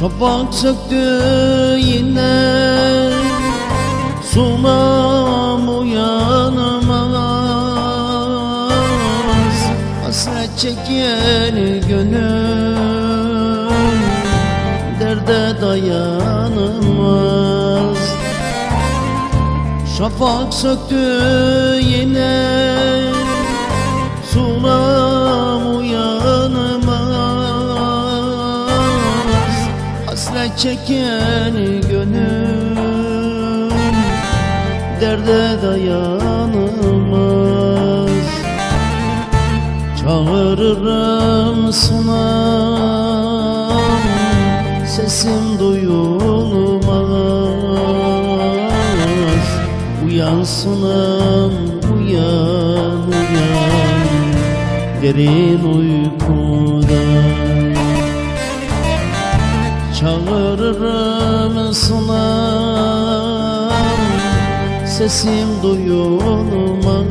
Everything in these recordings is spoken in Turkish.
Şafak söktü yine. Sunam uyanmaz Hasret çeken gönül Derde dayanamaz Şafak söktü yine Çeken gönül Derde dayanamaz Çağırırım sunam Sesim duyulmaz. Uyan uyan uyan Derin uykudan Çağırırım sunam Sesim duyulmaz.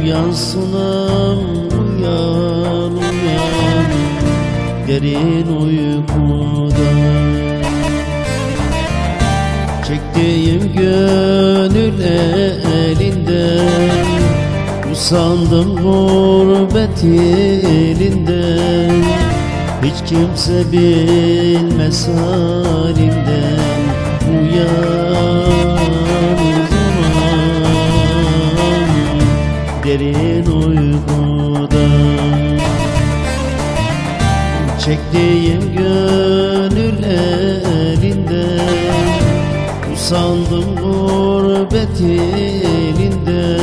Uyan sunam uyan uyan. Derin uykudan Çektiğim gönül elinden Usandım gurbet elinden Hiç kimse bilmez halimden Uyan zaman Derin uykudan Çektiğim gönül elinden Usandım gurbet elinden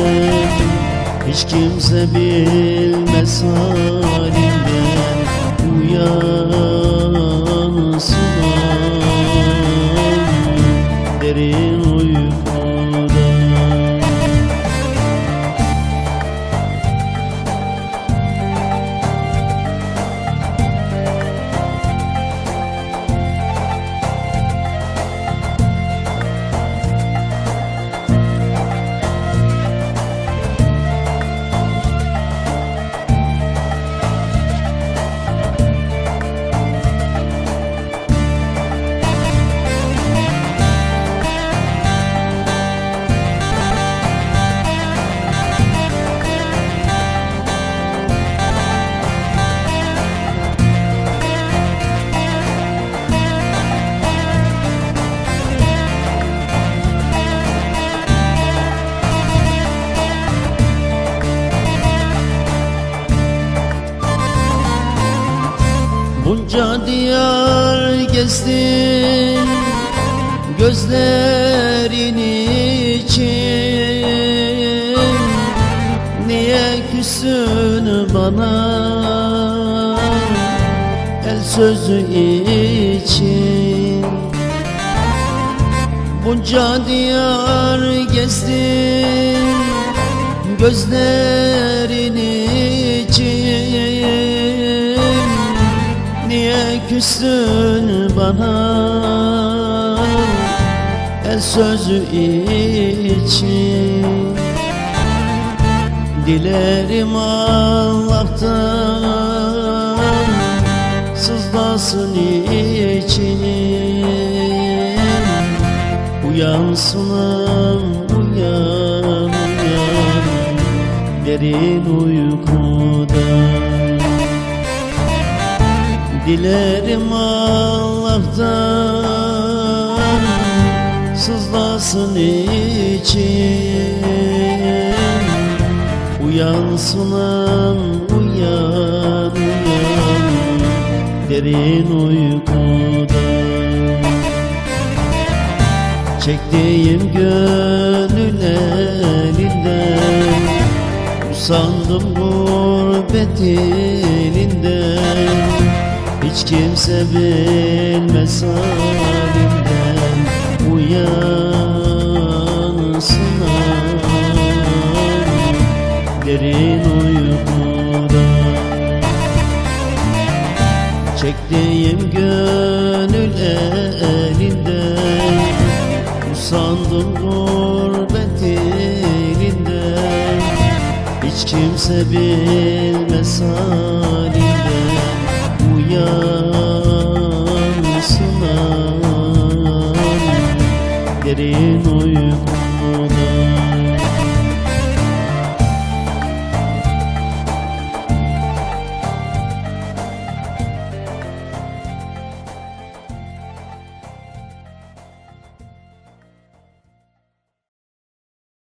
Hiç kimse bilmez halimden Uyan sunam Derin Bunca diyar gezdim Gözlerin için. Niye küsün bana? El sözü için. Bunca diyar gezdim Gözlerin Küstün bana. El sözü için Dilerim Allah'tan. Sızlasın içim Uyan sunam uyan uyan. Derin uykudan Dilerim Allah'tan Sızlasın için Uyan sunam uyan uyan. Derin uykudan Çektiğim gönül elinden Usandım gurbet elinden Hiç kimse bilmez halimden Uyan sunam Derin uykudan Çektiğim gönül elinden Usandım gurbet elinden. Hiç kimse bilmez halimden sueños.